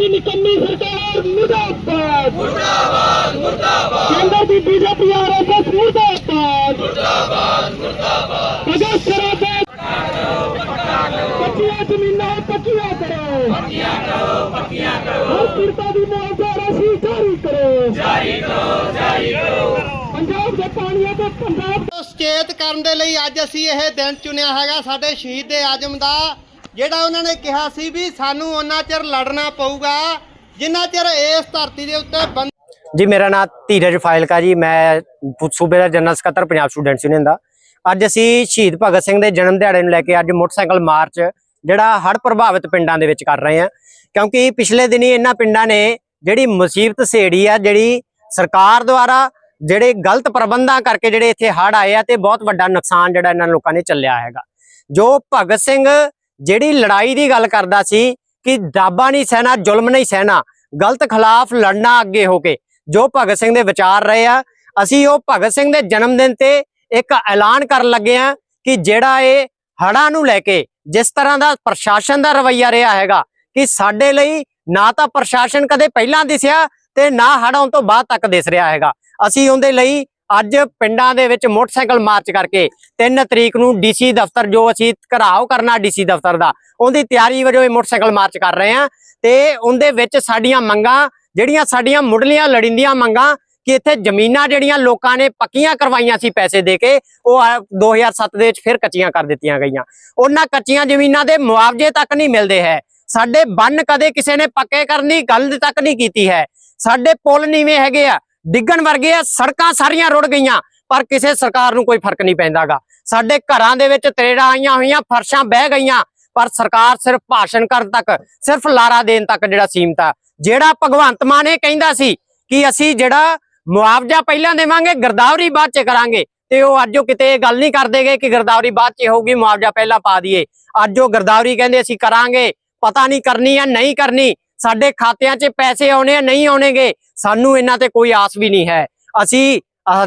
ਦੀ ਨਿਕੰਮੀ ਸਰਕਾਰ ਮੁਰਦਾਬਾਦ। ਮੁਰਦਾਬਾਦ ਮੁਰਦਾਬਾਦ। ਕੇਂਦਰ ਦੀ ਬੀਜੇਪੀ ਆਰਐਸਐਸ ਮੁਰਦਾਬਾਦ। ਮੁਰਦਾਬਾਦ ਮੁਰਦਾਬਾਦ। ਅਜਾ ਪੰਜਾਬ ਦੇ ਪਾਣੀਆਂ ਕਰਨ ਦੇ ਲਈ ਅੱਜ ਅਸੀਂ ਇਹ ਦਿਨ ਚੁਣਿਆ ਹੈਗਾ ਸਾਡੇ ਸ਼ਹੀਦ ਦੇ ਆਜਮ ਦਾ। ਜਿਹੜਾ ਉਹਨਾਂ ਨੇ ਕਿਹਾ ਸੀ ਵੀ ਸਾਨੂੰ ਉਹਨਾਂ ਚਿਰ ਲੜਨਾ ਪਊਗਾ, ਜਿੰਨਾ ਚਿਰ ਇਸ ਧਰਤੀ ਦੇ ਉੱਤੇ ਜੀ, ਮੇਰਾ ਨਾਮ ਧੀਰਜ ਫਾਇਲਕਾ ਜੀ, ਮੈਂ ਸੂਬੇ ਦਾ ਜਨਰਲ ਸਕੱਤਰ, ਪੰਜਾਬ ਸਟੂਡੈਂਟਸ ਯੂਨੀਅਨ ਦਾ। ਅੱਜ ਅਸੀਂ ਸ਼ਹੀਦ ਭਗਤ ਸਿੰਘ ਦੇ ਜਨਮ ਦਿਹਾੜੇ ਨੂੰ ਲੈ ਕੇ ਅੱਜ ਮੋਟਰਸਾਈਕਲ ਮਾਰਚ, ਜਿਹੜਾ ਹੜ੍ਹ ਪ੍ਰਭਾਵਿਤ ਪਿੰਡਾਂ ਦੇ ਵਿੱਚ ਕਰ ਰਹੇ ਹਾਂ। ਕਿਉਂਕਿ ਪਿਛਲੇ ਦਿਨੀ ਇਹਨਾਂ ਪਿੰਡਾਂ ਨੇ ਜਿਹੜੀ ਮੁਸੀਬਤ ਸੇੜੀ ਆ, ਜਿਹੜੀ ਸਰਕਾਰ ਦੁਆਰਾ ਜਿਹੜੇ ਗਲਤ ਪ੍ਰਬੰਧਾਂ ਕਰਕੇ ਜਿਹੜੇ ਇੱਥੇ ਹੜ੍ਹ ਆਏ ਆ, ਤੇ ਬਹੁਤ ਵੱਡਾ ਨੁਕਸਾਨ ਜਿਹੜਾ ਇਹਨਾਂ ਲੋਕਾਂ ਨੇ ਚੱਲਿਆ ਹੈਗਾ। ਜੋ ਭਗਤ ਸਿੰਘ ਜਿਹੜੀ ਲੜਾਈ ਦੀ ਗੱਲ ਕਰਦਾ ਸੀ ਕਿ ਦਾਬਾ ਨਹੀਂ ਸਹਿਣਾ, ਜ਼ੁਲਮ ਨਹੀਂ ਸਹਿਣਾ, ਗਲਤ ਖਿਲਾਫ ਲੜਨਾ ਅੱਗੇ ਹੋ ਕੇ, ਜੋ ਭਗਤ ਸਿੰਘ ਦੇ ਵਿਚਾਰ ਰਹੇ ਆ, ਅਸੀਂ ਉਹ ਭਗਤ ਸਿੰਘ ਦੇ ਜਨਮ ਦਿਨ ਤੇ ਇੱਕ ਐਲਾਨ ਕਰਨ ਲੱਗੇ ਆ ਕਿ ਜਿਹੜਾ ਇਹ ਹੜ੍ਹਾਂ ਨੂੰ ਲੈ ਕੇ ਜਿਸ ਤਰ੍ਹਾਂ ਦਾ ਪ੍ਰਸ਼ਾਸਨ ਦਾ ਰਵੱਈਆ ਰਿਹਾ ਹੈਗਾ, ਕਿ ਸਾਡੇ ਲਈ ਨਾ ਤਾਂ ਪ੍ਰਸ਼ਾਸਨ ਕਦੇ ਪਹਿਲਾਂ ਦਿਸਿਆ ਤੇ ਨਾ ਹੜ੍ਹ ਤੋਂ ਬਾਅਦ ਤੱਕ ਦਿਸ ਰਿਹਾ ਹੈਗਾ। ਅਸੀਂ ਉਹਦੇ ਲਈ ਅੱਜ ਪਿੰਡਾਂ ਦੇ ਵਿੱਚ ਮੋਟਰਸਾਈਕਲ ਮਾਰਚ ਕਰਕੇ 3 ਤਰੀਕ ਨੂੰ ਡੀਸੀ ਦਫ਼ਤਰ, ਜੋ ਅਸੀਂ ਘਰਾਓ ਕਰਨਾ ਡੀਸੀ ਦਫ਼ਤਰ ਦਾ, ਉਹਦੀ ਤਿਆਰੀ ਵਜੋਂ ਇਹ ਮੋਟਰਸਾਈਕਲ ਮਾਰਚ ਕਰ ਰਹੇ ਆ ਤੇ ਉਹਦੇ ਵਿੱਚ ਸਾਡੀਆਂ ਮੰਗਾਂ, ਜਿਹੜੀਆਂ ਸਾਡੀਆਂ ਮੁੱਢਲੀਆਂ ਲੜਿੰਦੀਆਂ ਮੰਗਾਂ ਕਿ ਇੱਥੇ ਜ਼ਮੀਨਾਂ ਜਿਹੜੀਆਂ ਲੋਕਾਂ ਨੇ ਪੱਕੀਆਂ ਕਰਵਾਈਆਂ ਸੀ ਪੈਸੇ ਦੇ ਕੇ, ਉਹ ਆ 2007 ਦੇ ਵਿੱਚ ਫਿਰ ਕੱਚੀਆਂ ਕਰ ਦਿੱਤੀਆਂ ਗਈਆਂ। ਉਹਨਾਂ ਕੱਚੀਆਂ ਜ਼ਮੀਨਾਂ ਦੇ ਮੁਆਵਜ਼ੇ ਤੱਕ ਨਹੀਂ ਮਿਲਦੇ ਹੈ। ਸਾਡੇ ਬੰਨ ਕਦੇ ਕਿਸੇ ਨੇ ਪੱਕੇ ਕਰਨ ਦੀ ਗੱਲ ਤੱਕ ਨਹੀਂ ਕੀਤੀ ਹੈ। ਸਾਡੇ ਪੁਲ ਨੀਵੇਂ ਹੈਗੇ ਆ। ਡਿੱਗਣ ਵਰਗੇ ਆ, ਸੜਕਾਂ ਸਾਰੀਆਂ ਰੁੜ ਗਈਆਂ, ਪਰ ਕਿਸੇ ਸਰਕਾਰ ਨੂੰ ਕੋਈ ਫ਼ਰਕ ਨਹੀਂ ਪੈਂਦਾਗਾ। ਸਾਡੇ ਘਰਾਂ ਦੇ ਵਿੱਚ ਤਰੇੜਾਂ ਆਈਆਂ ਹੋਈਆਂ, ਫਰਸ਼ਾਂ ਬਹਿ ਗਈਆਂ, ਪਰ ਸਰਕਾਰ ਸਿਰਫ ਭਾਸ਼ਣ ਕਰਨ ਤੱਕ, ਸਿਰਫ ਲਾਰਾ ਦੇਣ ਤੱਕ ਜਿਹੜਾ ਸੀਮਤ ਆ। ਜਿਹੜਾ ਭਗਵੰਤ ਮਾਨ ਇਹ ਕਹਿੰਦਾ ਸੀ ਕਿ ਅਸੀਂ ਜਿਹੜਾ ਮੁਆਵਜ਼ਾ ਪਹਿਲਾਂ ਦੇਵਾਂਗੇ, ਗਰਦਾਵਰੀ ਬਾਅਦ ਚ ਕਰਾਂਗੇ, ਤੇ ਉਹ ਅੱਜ ਉਹ ਕਿਤੇ ਇਹ ਗੱਲ ਨਹੀਂ ਕਰਦੇਗੇ ਕਿ ਗਰਦਾਵਰੀ ਬਾਅਦ ਚ ਹੋਊਗੀ, ਮੁਆਵਜ਼ਾ ਪਹਿਲਾਂ ਪਾ ਦਈਏ। ਅੱਜ ਉਹ ਗਰਦਾਵਰੀ ਕਹਿੰਦੇ ਅਸੀਂ ਕਰਾਂਗੇ, ਪਤਾ ਨਹੀਂ ਕਰਨੀ ਆ ਨਹੀਂ ਕਰਨੀ ਸਾਡੇ ਖਾਤਿਆਂ 'ਚ ਪੈਸੇ ਆਉਣੇ ਆ, ਨਹੀਂ ਆਉਣਗੇ, ਸਾਨੂੰ ਇਹਨਾਂ ਤੇ ਕੋਈ ਆਸ ਵੀ ਨਹੀਂ ਹੈ। ਅਸੀਂ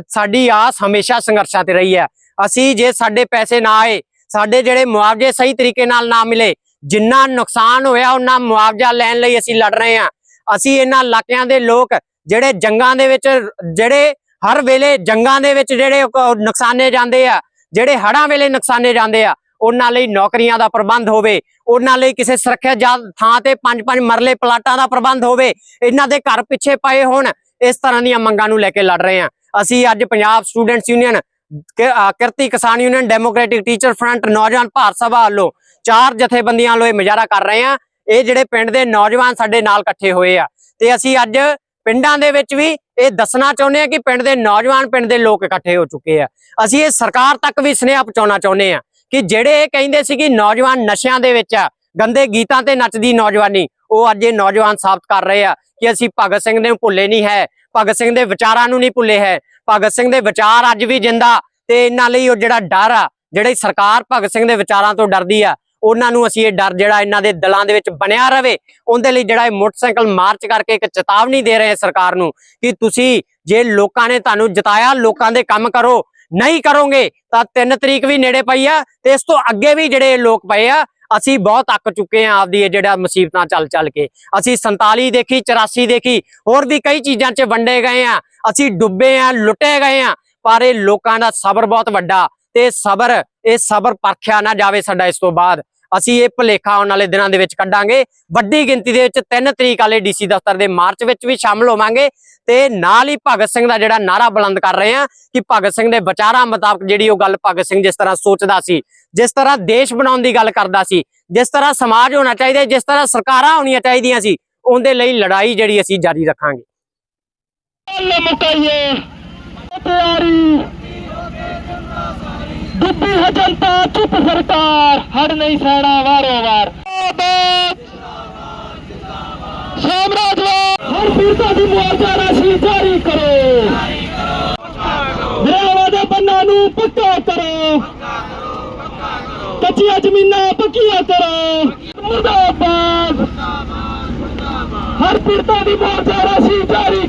ਸਾਡੀ ਆਸ ਹਮੇਸ਼ਾ ਸੰਘਰਸ਼ਾਂ ਤੇ ਰਹੀ ਹੈ। ਅਸੀਂ ਜੇ ਸਾਡੇ ਪੈਸੇ ਨਾ ਆਏ, ਸਾਡੇ ਜਿਹੜੇ ਮੁਆਵਜ਼ੇ ਸਹੀ ਤਰੀਕੇ ਨਾਲ ਨਾ ਮਿਲੇ, ਜਿੰਨਾ ਨੁਕਸਾਨ ਹੋਇਆ ਉਹਨਾਂ ਮੁਆਵਜ਼ਾ ਲੈਣ ਲਈ ਅਸੀਂ ਲੜ ਰਹੇ ਹਾਂ। ਅਸੀਂ ਇਹਨਾਂ ਇਲਾਕਿਆਂ ਦੇ ਲੋਕ, ਜਿਹੜੇ ਜੰਗਾਂ ਦੇ ਵਿੱਚ, ਜਿਹੜੇ ਹਰ ਵੇਲੇ ਜੰਗਾਂ ਦੇ ਵਿੱਚ ਜਿਹੜੇ ਨੁਕਸਾਨੇ ਜਾਂਦੇ ਆ, ਜਿਹੜੇ ਹੜ੍ਹਾਂ ਵੇਲੇ ਨੁਕਸਾਨੇ ਜਾਂਦੇ ਆ ਉਹਨਾਂ ਲਈ ਨੌਕਰੀਆਂ ਦਾ ਪ੍ਰਬੰਧ ਹੋਵੇ, ਉਹਨਾਂ ਲਈ ਕਿਸੇ ਸੁਰੱਖਿਆ ਜਾ ਥਾਂ ਤੇ ਪੰਜ ਪੰਜ ਮਰਲੇ ਪਲਾਟਾਂ ਦਾ ਪ੍ਰਬੰਧ ਹੋਵੇ, ਇਹਨਾਂ ਦੇ ਘਰ ਪਿੱਛੇ ਪਏ ਹੋਣ, ਇਸ ਤਰ੍ਹਾਂ ਦੀਆਂ ਮੰਗਾਂ ਨੂੰ ਲੈ ਕੇ ਲੜ ਰਹੇ ਹਾਂ। ਅਸੀਂ ਅੱਜ ਪੰਜਾਬ ਸਟੂਡੈਂਟਸ ਯੂਨੀਅਨ ਕਿ- Kirti Kisan union democratic teacher front ਨੌਜਵਾਨ ਭਾਰਤ ਸਭਾ ਵੱਲੋਂ ਚਾਰ ਜਥੇਬੰਦੀਆਂ ਵੱਲੋਂ ਇਹ ਮੁਜ਼ਾਹਰਾ ਕਰ ਰਹੇ ਹਾਂ। ਇਹ ਜਿਹੜੇ ਪਿੰਡ ਦੇ ਨੌਜਵਾਨ ਸਾਡੇ ਨਾਲ ਇਕੱਠੇ ਹੋਏ ਆ। ਤੇ ਅਸੀਂ ਅੱਜ ਪਿੰਡਾਂ ਦੇ ਵਿੱਚ ਵੀ ਇਹ ਦੱਸਣਾ ਚਾਹੁੰਦੇ ਆ ਕਿ ਪਿੰਡ ਦੇ ਨੌਜਵਾਨ, ਪਿੰਡ ਦੇ ਲੋਕ ਇਕੱਠੇ ਹੋ ਚੁੱਕੇ ਆ। ਅਸੀਂ ਇਹ ਸਰਕਾਰ ਤੱਕ ਵੀ ਸੁਨੇਹਾ ਪਹੁੰਚਾਉਣਾ ਚਾਹੁੰਦੇ ਆ ਕਿ ਜਿਹੜੇ ਇਹ ਕਹਿੰਦੇ ਸੀ ਕਿ ਨੌਜਵਾਨ ਨਸ਼ਿਆਂ ਦੇ ਵਿੱਚ ਆ, ਗੰਦੇ ਗੀਤਾਂ ਤੇ ਨੱਚਦੀ ਨੌਜਵਾਨੀ, ਉਹ ਅੱਜ ਇਹ ਨੌਜਵਾਨ ਸਾਬਤ ਕਰ ਰਹੇ ਆ ਕਿ ਅਸੀਂ ਭਗਤ ਸਿੰਘ ਨੂੰ ਭੁੱਲੇ ਨਹੀਂ ਹੈ, ਭਗਤ ਸਿੰਘ ਦੇ ਵਿਚਾਰਾਂ ਨੂੰ ਨਹੀਂ ਭੁੱਲੇ ਹੈ, ਭਗਤ ਸਿੰਘ ਦੇ ਵਿਚਾਰ ਅੱਜ ਵੀ ਜਿੰਦਾ ਤੇ ਇਹਨਾਂ ਲਈ ਉਹ ਜਿਹੜਾ ਡਰ ਆ, ਜਿਹੜੀ ਸਰਕਾਰ ਭਗਤ ਸਿੰਘ ਦੇ ਵਿਚਾਰਾਂ ਤੋਂ ਡਰਦੀ ਆ, ਉਹਨਾਂ ਨੂੰ ਅਸੀਂ ਇਹ ਡਰ ਜਿਹੜਾ ਇਹਨਾਂ ਦੇ ਦਿਲਾਂ ਦੇ ਵਿੱਚ ਬਣਿਆ ਰਵੇ, ਉਹਦੇ ਲਈ ਜਿਹੜਾ ਇਹ ਮੋਟਰਸਾਈਕਲ ਮਾਰਚ ਕਰਕੇ ਇੱਕ ਚੇਤਾਵਨੀ ਦੇ ਰਹੇ ਸਰਕਾਰ ਨੂੰ ਕਿ ਤੁਸੀਂ ਜੇ ਲੋਕਾਂ ਨੇ ਤੁਹਾਨੂੰ ਜਿਤਾਇਆ, ਲੋਕਾਂ ਦੇ ਕੰਮ ਕਰੋ ਨਹੀਂ ਕਰੋਗੇ, ਤਾਂ 3 ਤਰੀਕ ਵੀ ਨੇੜੇ ਪਈ ਆ ਤੇ ਇਸ ਤੋਂ ਅੱਗੇ ਵੀ ਜਿਹੜੇ ਲੋਕ ਪਏ ਆ, ਅਸੀਂ ਬਹੁਤ ਅੱਕ ਚੁੱਕੇ ਆ ਆਪਦੀ ਇਹ ਜਿਹੜਾ ਮੁਸੀਬਤਾਂ ਚੱਲ ਚੱਲ ਕੇ। ਅਸੀਂ 47 ਦੇਖੀ 84 ਦੇਖੀ, ਹੋਰ ਵੀ ਕਈ ਚੀਜ਼ਾਂ 'ਚ ਵੰਡੇ ਗਏ ਆ। ਅਸੀਂ ਡੁੱਬੇ ਆ, ਲੁੱਟੇ ਗਏ ਆ, ਪਰ ਇਹ ਲੋਕਾਂ ਦਾ ਸਬਰ ਬਹੁਤ ਵੱਡਾ ਤੇ ਸਬਰ, ਇਹ ਸਬਰ ਪਰਖਿਆ ਨਾ ਜਾਵੇ ਸਾਡਾ ਇਸ ਤੋਂ ਬਾਅਦ। ਅਸੀਂ ਇਹ ਭੁਲੇਖਾ ਆਉਣ ਵਾਲੇ ਦਿਨਾਂ ਦੇ ਵਿੱਚ ਕੱਢਾਂਗੇ। ਵੱਡੀ ਗਿਣਤੀ ਦੇ ਵਿੱਚ 3 ਤਰੀਕ ਵਾਲੇ ਡੀਸੀ ਦਫ਼ਤਰ ਦੇ ਮਾਰਚ ਵਿੱਚ ਵੀ ਸ਼ਾਮਲ ਹੋਵਾਂਗੇ। ਤੇ ਨਾਲ ਹੀ ਭਗਤ ਸਿੰਘ ਦਾ ਜਿਹੜਾ ਨਾਰਾ ਬੁਲੰਦ ਕਰ ਰਹੇ ਆ ਕਿ ਭਗਤ ਸਿੰਘ ਦੇ ਵਿਚਾਰਾਂ ਮੁਤਾਬਕ ਜਿਹੜੀ ਉਹ ਗੱਲ ਭਗਤ ਸਿੰਘ ਜਿਸ ਤਰ੍ਹਾਂ ਸੋਚਦਾ ਸੀ, ਜਿਸ ਤਰ੍ਹਾਂ ਦੇਸ਼ ਬਣਾਉਣ ਦੀ ਗੱਲ ਕਰਦਾ ਸੀ, ਜਿਸ ਤਰ੍ਹਾਂ ਸਮਾਜ ਹੋਣਾ ਚਾਹੀਦਾ, ਜਿਸ ਤਰ੍ਹਾਂ ਸਰਕਾਰਾਂ ਹੋਣੀਆਂ ਚਾਹੀਦੀਆਂ ਸੀ, ਉਹਦੇ ਲਈ ਲੜਾਈ ਜਿਹੜੀ ਅਸੀਂ ਜਾਰੀ ਰੱਖਾਂਗੇ। ਮੁਕਾਈਏ ਤਿਆਰੀ ਡੁੱਬੀ ਹੈ ਜਨਤਾ ਚੁੱਪ ਸਰਕਾਰ, ਹੜ ਨਹੀਂ ਸਹਿਣਾ ਵਾਰੋ ਵਾਰ ਸਾਮਰਾਜਵਾਦ ਹਰ ਪੀੜਤਾ ਦੀ ਮੁਆਵਜ਼ਾ ਰਾਸ਼ੀ ਜਾਰੀ ਕਰੋ। ਦਰਿਆਵਾਂ ਦੇ ਬੰਨਾਂ ਨੂੰ ਪੱਕਾ ਕਰੋ। ਕੱਚੀਆਂ ਜ਼ਮੀਨਾਂ ਪੱਕੀਆਂ ਕਰੋ। ਮੁਰਦਾਬਾਦ। ਹਰ ਪੀੜਤਾ ਦੀ ਮੁਆਵਜ਼ਾ ਰਾਸ਼ੀ ਜਾਰੀ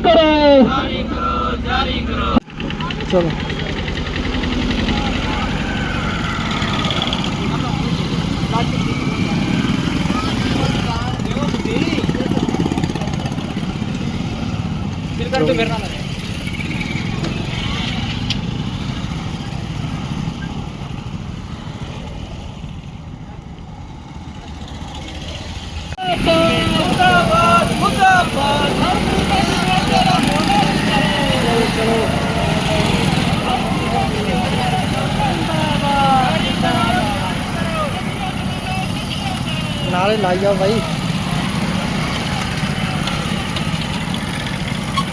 ਨਾਲੇ ਲਾਈ ਜਾਓ ਬਾਈ।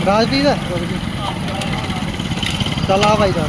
ਰਾਜਦੀਪ ਚੱਲ ਆ ਬਾਈ ਦਾ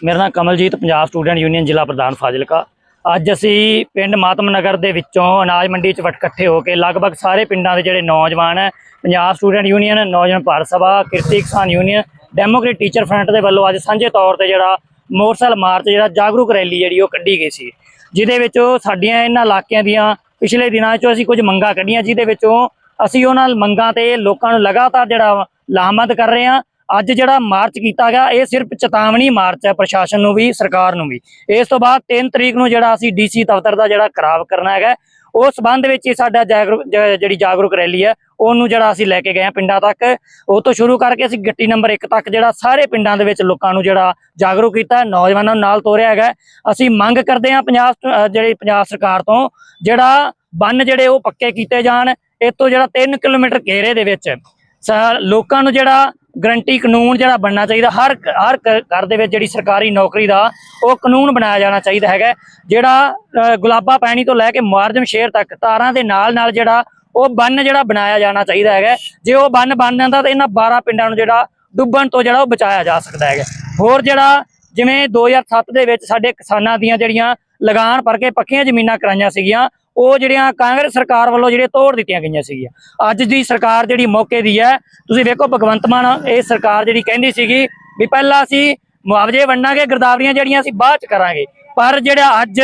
ਮੇਰਾ ਨਾਮ ਕਮਲਜੀਤ, ਪੰਜਾਬ ਸਟੂਡੈਂਟ ਯੂਨੀਅਨ ਜ਼ਿਲ੍ਹਾ ਪ੍ਰਧਾਨ ਫਾਜ਼ਿਲਕਾ। ਅੱਜ ਅਸੀਂ ਪਿੰਡ ਮਾਤਮ ਨਗਰ ਦੇ ਵਿੱਚੋਂ ਅਨਾਜ ਮੰਡੀ 'ਚ ਇਕੱਠੇ ਹੋ ਕੇ ਲਗਭਗ ਸਾਰੇ ਪਿੰਡਾਂ ਦੇ ਜਿਹੜੇ ਨੌਜਵਾਨ ਹੈ, ਪੰਜਾਬ ਸਟੂਡੈਂਟ ਯੂਨੀਅਨ ਨੌਜਵਾਨ Bharat Sabha, Kirti Kisan union Democrat teacher front ਦੇ ਵੱਲੋਂ ਅੱਜ ਸਾਂਝੇ ਤੌਰ ਤੇ ਜਿਹੜਾ ਮੋਟਰਸਾਈਕਲ ਮਾਰਚ, ਜਿਹੜਾ ਜਾਗਰੂਕ ਰੈਲੀ ਜਿਹੜੀ ਉਹ ਕੱਢੀ ਗਈ ਸੀ। ਜਿਹਦੇ ਵਿੱਚੋਂ ਸਾਡੀਆਂ ਇਹਨਾਂ ਇਲਾਕਿਆਂ ਦੀਆਂ ਪਿਛਲੇ ਦਿਨਾਂ 'ਚੋਂ ਅਸੀਂ ਕੁਝ ਮੰਗਾਂ ਕੱਢੀਆਂ, ਜਿਹਦੇ ਵਿੱਚੋਂ ਅਸੀਂ ਉਹਨਾਂ ਮੰਗਾਂ ਤੇ ਲੋਕਾਂ ਨੂੰ ਲਗਾਤਾਰ ਜਿਹੜਾ ਲਾਮਬੰਦ ਕਰ ਰਹੇ ਹਾਂ। ਅੱਜ ਜਿਹੜਾ ਮਾਰਚ ਕੀਤਾ ਗਿਆ, ਇਹ ਸਿਰਫ ਚੇਤਾਵਨੀ ਮਾਰਚ ਹੈ ਪ੍ਰਸ਼ਾਸਨ ਨੂੰ ਵੀ, ਸਰਕਾਰ ਨੂੰ ਵੀ। ਇਸ ਤੋਂ ਬਾਅਦ 3 ਤਰੀਕ ਨੂੰ ਜਿਹੜਾ ਅਸੀਂ ਡੀਸੀ ਦਫ਼ਤਰ ਦਾ ਜਿਹੜਾ ਖਰਾਬ ਕਰਨਾ ਹੈਗਾ, ਉਸ ਸੰਬੰਧ ਵਿੱਚ ਹੀ ਸਾਡਾ ਜਾਗਰੂਕ ਜਿਹੜੀ ਜਾਗਰੂਕ ਰੈਲੀ ਹੈ, ਉਹਨੂੰ ਜਿਹੜਾ ਅਸੀਂ ਲੈ ਕੇ ਗਏ ਹਾਂ ਪਿੰਡਾਂ ਤੱਕ। ਉਹ ਤੋਂ ਸ਼ੁਰੂ ਕਰਕੇ ਅਸੀਂ ਗੱਟੀ ਨੰਬਰ 1 ਤੱਕ ਜਿਹੜਾ ਸਾਰੇ ਪਿੰਡਾਂ ਦੇ ਵਿੱਚ ਲੋਕਾਂ ਨੂੰ ਜਿਹੜਾ ਜਾਗਰੂਕ ਕੀਤਾ ਨੌਜਵਾਨਾਂ ਨੂੰ ਨਾਲ ਤੋਰਿਆ ਹੈਗਾ ਅਸੀਂ ਮੰਗ ਕਰਦੇ ਹਾਂ ਪੰਜਾਬ ਜਿਹੜੀ ਪੰਜਾਬ ਸਰਕਾਰ ਤੋਂ ਜਿਹੜਾ ਬੰਨ ਜਿਹੜੇ ਉਹ ਪੱਕੇ ਕੀਤੇ ਜਾਣ, ਇਹ ਤੋਂ ਜਿਹੜਾ 3 ਕਿਲੋਮੀਟਰ ਘੇਰੇ ਦੇ ਵਿੱਚ, ਸ- ਲੋਕਾਂ ਨੂੰ ਜਿਹੜਾ ਗਰੰਟੀ ਕਾਨੂੰਨ ਜਿਹੜਾ ਬਣਨਾ ਚਾਹੀਦਾ ਹਰ ਹਰ ਘ- ਘਰ ਦੇ ਵਿੱਚ ਜਿਹੜੀ ਸਰਕਾਰੀ ਨੌਕਰੀ ਦਾ ਉਹ ਕਾਨੂੰਨ ਬਣਾਇਆ ਜਾਣਾ ਚਾਹੀਦਾ ਹੈਗਾ। ਜਿਹੜਾ ਅ, ਗੁਲਾਬਾ ਪੈਣੀ ਤੋਂ ਲੈ ਕੇ ਮੁਆਰਜਮ ਸ਼ੇਰ ਤੱਕ ਤਾਰਾਂ ਦੇ ਨਾਲ ਨਾਲ ਜਿਹੜਾ ਉਹ ਬੰਨ ਜਿਹੜਾ ਬਣਾਇਆ ਜਾਣਾ ਚਾਹੀਦਾ ਹੈਗਾ। ਜੇ ਉਹ ਬੰਨ ਬਣ ਜਾਂਦਾ ਤਾਂ ਇਹਨਾਂ 12 ਪਿੰਡਾਂ ਨੂੰ ਜਿਹੜਾ ਡੁੱਬਣ ਤੋਂ ਜਿਹੜਾ ਉਹ ਬਚਾਇਆ ਜਾ ਸਕਦਾ ਹੈਗਾ। ਹੋਰ ਜਿਹੜਾ ਜਿਵੇਂ 2007 ਦੇ ਵਿੱਚ ਸਾਡੇ ਕਿਸਾਨਾਂ ਦੀਆਂ ਜਿਹੜੀਆਂ ਲਗਾਨ ਭਰ ਕੇ ਪੱਕੀਆਂ ਜ਼ਮੀਨਾਂ ਕਰਾਈਆਂ ਸੀਗੀਆਂ ਉਹ ਜਿਹੜੀਆਂ ਕਾਂਗਰਸ ਸਰਕਾਰ ਵੱਲੋਂ ਜਿਹੜੀਆਂ ਤੋੜ ਦਿੱਤੀਆਂ ਗਈਆਂ ਸੀਗੀਆਂ। ਅੱਜ ਦੀ ਸਰਕਾਰ ਜਿਹੜੀ ਮੌਕੇ ਦੀ ਹੈ, ਤੁਸੀਂ ਵੇਖੋ ਭਗਵੰਤ ਮਾਨ, ਇਹ ਸਰਕਾਰ ਜਿਹੜੀ ਕਹਿੰਦੀ ਸੀਗੀ ਵੀ ਪਹਿਲਾਂ ਅਸੀਂ ਮੁਆਵਜ਼ੇ ਵੰਡਾਂਗੇ, ਗਰਦਾਵਰੀਆਂ ਜਿਹੜੀਆਂ ਅਸੀਂ ਬਾਅਦ ਚ ਕਰਾਂਗੇ। ਪਰ ਜਿਹੜਾ ਅੱਜ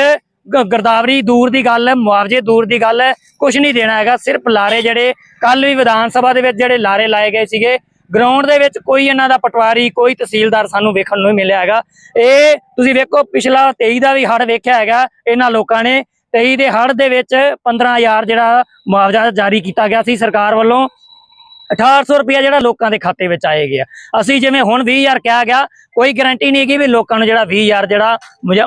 ਗਰਦਾਵਰੀ ਦੂਰ ਦੀ ਗੱਲ ਹੈ, ਮੁਆਵਜ਼ੇ ਦੂਰ ਦੀ ਗੱਲ ਹੈ ਕੁਝ ਨਹੀਂ ਦੇਣਾ ਹੈਗਾ, ਸਿਰਫ ਲਾਰੇ ਜਿਹੜੇ ਕੱਲ ਵੀ ਵਿਧਾਨ ਸਭਾ ਦੇ ਵਿੱਚ ਜਿਹੜੇ ਲਾਰੇ ਲਾਏ ਗਏ ਸੀਗੇ ਗਰਾਊਂਡ ਦੇ ਵਿੱਚ ਕੋਈ ਇਹਨਾਂ ਦਾ ਪਟਵਾਰੀ, ਕੋਈ ਤਹਿਸੀਲਦਾਰ ਸਾਨੂੰ ਵੇਖਣ ਨੂੰ ਨਹੀਂ ਮਿਲਿਆ ਹੈਗਾ। ਇਹ ਤੁਸੀਂ ਵੇਖੋ, ਪਿਛਲਾ 23 ਦਾ ਵੀ ਹੜ ਵੇਖਿਆ ਹੈਗਾ, ਇਹਨਾਂ ਲੋਕਾਂ ਨੇ 23 ਦੇ ਹੜ ਦੇ ਵਿੱਚ 15000 ਜਿਹੜਾ ਮੁਆਵਜ਼ਾ ਜਾਰੀ ਕੀਤਾ ਗਿਆ ਸੀ ਸਰਕਾਰ ਵੱਲੋਂ। 1800 ਰੁਪਇਆ ਜਿਹੜਾ ਲੋਕਾਂ ਦੇ ਖਾਤੇ ਵਿੱਚ ਆਏ ਗਿਆ ਅਸੀਂ ਜਿਵੇਂ ਹੁਣ 20000 ਕਿਹਾ ਗਿਆ, ਕੋਈ ਗਾਰੰਟੀ ਨਹੀਂ ਹੈਗੀ ਵੀ ਲੋਕਾਂ ਨੂੰ ਜਿਹੜਾ 20000 ਜਿਹੜਾ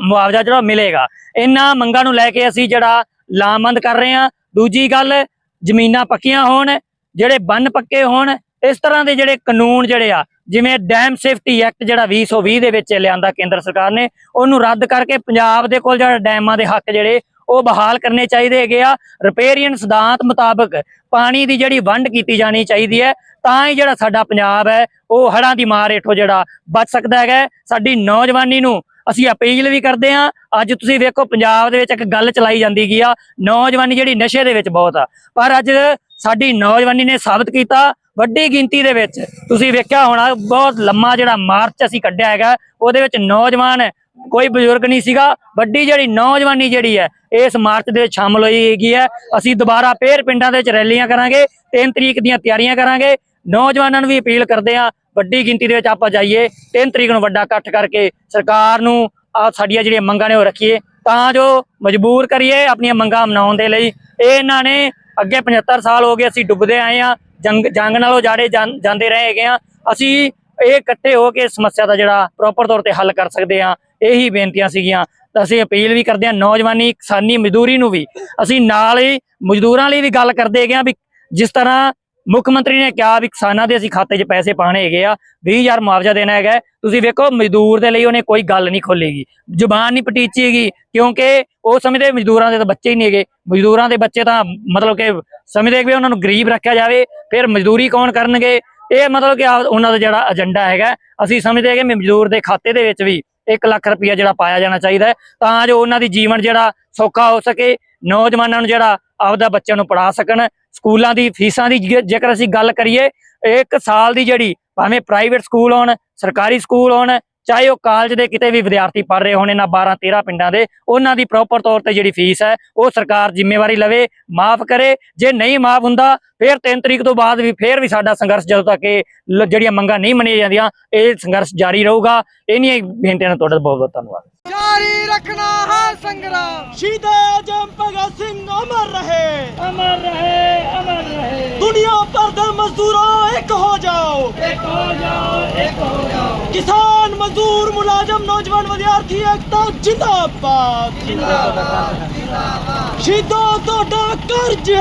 ਮੁਆਵਜ਼ਾ ਜਿਹੜਾ ਮਿਲੇਗਾ। ਇਹਨਾਂ ਮੰਗਾਂ ਨੂੰ ਲੈ ਕੇ ਅਸੀਂ ਜਿਹੜਾ ਲਾਮਬੰਦ ਕਰ ਰਹੇ ਹਾਂ। ਦੂਜੀ ਗੱਲ, ਜ਼ਮੀਨਾਂ ਪੱਕੀਆਂ ਹੋਣ, ਜਿਹੜੇ ਬੰਨ ਪੱਕੇ ਹੋਣ, ਇਸ ਤਰ੍ਹਾਂ ਦੇ ਜਿਹੜੇ ਕਾਨੂੰਨ ਜਿਹੜੇ ਆ, ਜਿਵੇਂ ਡੈਮ ਸੇਫਟੀ ਐਕਟ ਜਿਹੜਾ 2020 ਦੇ ਵਿੱਚ ਲਿਆਂਦਾ ਕੇਂਦਰ ਸਰਕਾਰ ਨੇ, ਉਹਨੂੰ ਰੱਦ ਕਰਕੇ ਪੰਜਾਬ ਦੇ ਕੋਲ ਜਿਹੜਾ ਡੈਮਾਂ ਦੇ ਹੱਕ ਜਿਹੜੇ ਉਹ ਬਹਾਲ ਕਰਨੇ ਚਾਹੀਦੇ ਹੈਗੇ ਆ। ਰਿਪੇਰੀਅਨ ਸਿਧਾਂਤ ਮੁਤਾਬਕ ਪਾਣੀ ਦੀ ਜਿਹੜੀ ਵੰਡ ਕੀਤੀ ਜਾਣੀ ਚਾਹੀਦੀ ਹੈ, ਤਾਂ ਹੀ ਜਿਹੜਾ ਸਾਡਾ ਪੰਜਾਬ ਹੈ, ਉਹ ਹੜ੍ਹਾਂ ਦੀ ਮਾਰ ਹੇਠੋਂ ਜਿਹੜਾ ਬਚ ਸਕਦਾ ਹੈਗਾ। ਸਾਡੀ ਨੌਜਵਾਨੀ ਨੂੰ ਅਸੀਂ ਅਪੀਲ ਵੀ ਕਰਦੇ ਹਾਂ। ਅੱਜ ਤੁਸੀਂ ਵੇਖੋ, ਪੰਜਾਬ ਦੇ ਵਿੱਚ ਇੱਕ ਗੱਲ ਚਲਾਈ ਜਾਂਦੀ ਗਈ ਆ। ਨੌਜਵਾਨੀ ਜਿਹੜੀ ਨਸ਼ੇ ਦੇ ਵਿੱਚ ਬਹੁਤ ਆ। ਪਰ ਅੱਜ ਸਾਡੀ ਨੌਜਵਾਨੀ ਨੇ ਸਾਬਤ ਕੀਤਾ ਵੱਡੀ ਗਿਣਤੀ ਦੇ ਵਿੱਚ। ਤੁਸੀਂ ਵੇਖਿਆ ਹੋਣਾ, ਬਹੁਤ ਲੰਮਾ ਜਿਹੜਾ ਮਾਰਚ ਅਸੀਂ ਕੱਢਿਆ ਹੈਗਾ, ਉਹਦੇ ਵਿੱਚ ਨੌਜਵਾਨ ਕੋਈ ਬਜ਼ੁਰਗ ਨਹੀਂ ਸੀਗਾ, ਵੱਡੀ ਜਿਹੜੀ ਨੌਜਵਾਨੀ ਜਿਹੜੀ ਹੈ, ਇਸ ਮਾਰਚ ਦੇ ਵਿੱਚ ਸ਼ਾਮਲ ਹੋਈ ਹੈਗੀ ਹੈ। ਅਸੀਂ ਦੁਬਾਰਾ ਫੇਰ ਪਿੰਡਾਂ ਦੇ ਵਿੱਚ ਰੈਲੀਆਂ ਕਰਾਂਗੇ 3 ਤਰੀਕ ਦੀਆਂ ਤਿਆਰੀਆਂ ਕਰਾਂਗੇ। ਨੌਜਵਾਨਾਂ ਨੂੰ ਵੀ ਅਪੀਲ ਕਰਦੇ ਹਾਂ, ਵੱਡੀ ਗਿਣਤੀ ਦੇ ਵਿੱਚ ਆਪਾਂ ਜਾਈਏ 3 ਤਰੀਕ ਨੂੰ ਵੱਡਾ ਇਕੱਠ ਕਰਕੇ ਸਰਕਾਰ ਨੂੰ ਆ ਸਾਡੀਆਂ ਜਿਹੜੀਆਂ ਮੰਗਾਂ ਨੇ ਉਹ ਰੱਖੀਏ, ਤਾਂ ਜੋ ਮਜਬੂਰ ਕਰੀਏ ਆਪਣੀਆਂ ਮੰਗਾਂ ਮਨਾਉਣ ਦੇ ਲਈ। ਇਹ ਇਹਨਾਂ ਨੇ ਅੱਗੇ 75 ਸਾਲ ਹੋ ਗਏ ਅਸੀਂ ਡੁੱਬਦੇ ਆਏ ਆ ਜੰਗ ਜੰਗ ਨਾਲੋਂ ਜਾੜੇ ਜਾਂ- ਜਾਂਦੇ ਰਹੇ ਹੈਗੇ ਆ ਅਸੀਂ ਇਹ ਇਕੱਠੇ ਹੋ ਕੇ ਸਮੱਸਿਆ ਦਾ ਜਿਹੜਾ ਪ੍ਰੋਪਰ ਤੌਰ ਤੇ ਹੱਲ ਕਰ ਸਕਦੇ ਆ ਇਹੀ ਬੇਨਤੀਆਂ ਸੀਗੀਆਂ। ਤਾਂ ਅਸੀਂ ਅਪੀਲ ਵੀ ਕਰਦੇ ਹਾਂ ਨੌਜਵਾਨੀ, ਕਿਸਾਨੀ ਮਜ਼ਦੂਰੀ ਨੂੰ ਵੀ। ਅਸੀਂ ਨਾਲ ਹੀ ਮਜ਼ਦੂਰਾਂ ਲਈ ਵੀ ਗੱਲ ਕਰਦੇ ਹੈਗੇ ਆ ਵੀ ਜਿਸ ਤਰ੍ਹਾਂ ਮੁੱਖ ਮੰਤਰੀ ਨੇ ਕਿਹਾ ਵੀ ਕਿਸਾਨਾਂ ਦੇ ਅਸੀਂ ਖਾਤੇ 'ਚ ਪੈਸੇ ਪਾਣੇ ਹੈਗੇ ਆ 20000 ਮੁਆਵਜ਼ਾ ਦੇਣਾ ਹੈਗਾ ਤੁਸੀਂ ਵੇਖੋ, ਮਜ਼ਦੂਰ ਦੇ ਲਈ ਉਹਨੇ ਕੋਈ ਗੱਲ ਨਹੀਂ ਖੋਲੇਗੀ ਜ਼ੁਬਾਨ ਨਹੀਂ ਪਟੀਚੀ ਹੈਗੀ, ਕਿਉਂਕਿ ਉਹ ਸਮਝਦੇ ਮਜ਼ਦੂਰਾਂ ਦੇ ਤਾਂ ਬੱਚੇ ਹੀ ਨਹੀਂ ਹੈਗੇ। ਮਜ਼ਦੂਰਾਂ ਦੇ ਬੱਚੇ ਤਾਂ ਮਤਲਬ ਕਿ ਸਮਝਦੇ ਕਿ ਉਹਨਾਂ ਨੂੰ ਗਰੀਬ ਰੱਖਿਆ ਜਾਵੇ, ਫਿਰ ਮਜ਼ਦੂਰੀ ਕੌਣ ਕਰਨਗੇ? ਇਹ ਮਤਲਬ ਕਿ ਉਹਨਾਂ ਦਾ ਜਿਹੜਾ ਏਜੰਡਾ ਹੈਗਾ। ਅਸੀਂ ਸਮਝਦੇ ਹਾਂ ਕਿ ਮਜ਼ਦੂਰ ਦੇ ਖਾਤੇ ਦੇ ਵਿੱਚ ਵੀ 1 ਲੱਖ ਰੁਪਇਆ ਜਿਹੜਾ ਪਾਇਆ ਜਾਣਾ ਚਾਹੀਦਾ ਹੈ, ਤਾਂ ਜੋ ਉਹਨਾਂ ਦੀ ਜੀਵਨ ਜਿਹੜਾ ਸੌਖਾ ਹੋ ਸਕੇ, ਨੌਜਵਾਨਾਂ ਨੂੰ ਜਿਹੜਾ ਆਪਦਾ ਬੱਚਿਆਂ ਨੂੰ ਪੜ੍ਹਾ ਸਕਣ, ਸਕੂਲਾਂ ਦੀ ਫੀਸਾਂ ਦੀ ਜੇਕਰ ਅਸੀਂ ਗੱਲ ਕਰੀਏ, ਇੱਕ ਸਾਲ ਦੀ ਜਿਹੜੀ ਭਾਵੇਂ ਪ੍ਰਾਈਵੇਟ ਸਕੂਲ ਹੋਣ, ਸਰਕਾਰੀ ਸਕੂਲ ਹੋਣ ਚਾਹੇ ਉਹ ਕਾਲਜ ਦੇ ਕਿਤੇ ਵੀ ਵਿਦਿਆਰਥੀ ਪੜ ਰਹੇ ਹੋਣ ਇਹਨਾਂ 12 13 ਪਿੰਡਾਂ ਦੇ ਉਹਨਾਂ ਦੀ ਪ੍ਰੋਪਰ ਤੌਰ ਤੇ ਜਿਹੜੀ ਫੀਸ ਹੈ ਉਹ ਸਰਕਾਰ ਜ਼ਿੰਮੇਵਾਰੀ ਲਵੇ ਮਾਫ ਕਰੇ ਜੇ ਨਹੀਂ ਮਾਫ ਹੁੰਦਾ ਫਿਰ 3 ਤਰੀਕ ਤੋਂ ਬਾਅਦ ਵੀ ਫਿਰ ਵੀ ਸਾਡਾ ਸੰਘਰਸ਼ ਜਦੋਂ ਤੱਕ ਇਹ ਜਿਹੜੀਆਂ ਮੰਗਾਂ ਨਹੀਂ ਮੰਨੀਆਂ ਜਾਂਦੀਆਂ ਇਹ ਸੰਘਰਸ਼ ਜਾਰੀ ਰਹੂਗਾ। ਇੰਨੀਆਂ ਹੀ ਬੇਨਤੀਆਂ ਨਾਲ ਤੁਹਾਡਾ ਬਹੁਤ ਬਹੁਤ ਧੰਨਵਾਦ। ਜਾਰੀ ਰੱਖਣਾ ਹੈ ਸੰਗਰਾਮ ਸ਼ਹੀਦ ਆਜਮ ਭਗਤ ਸਿੰਘ ਅਮਰ ਰਹੇ। ਅਮਰ ਰਹੇ ਅਮਰ ਰਹੇ। ਦੁਨੀਆ ਭਰ ਦੇ ਮਜ਼ਦੂਰੋ ਇੱਕ ਹੋ ਜਾਓ ਇੱਕ ਹੋ ਜਾਓ ਇੱਕ ਹੋ ਜਾਓ ਕਿਸਾਨ ਮਜ਼ਦੂਰ ਮੁਲਾਜ਼ਮ ਨੌਜਵਾਨ ਵਿਦਿਆਰਥੀ ਏਕਤਾ ਜਿੰਦਾਬਾਦ ਜਿੰਦਾਬਾਦ ਸ਼ਹੀਦੋ ਤੁਹਾਡਾ ਕਰਜ਼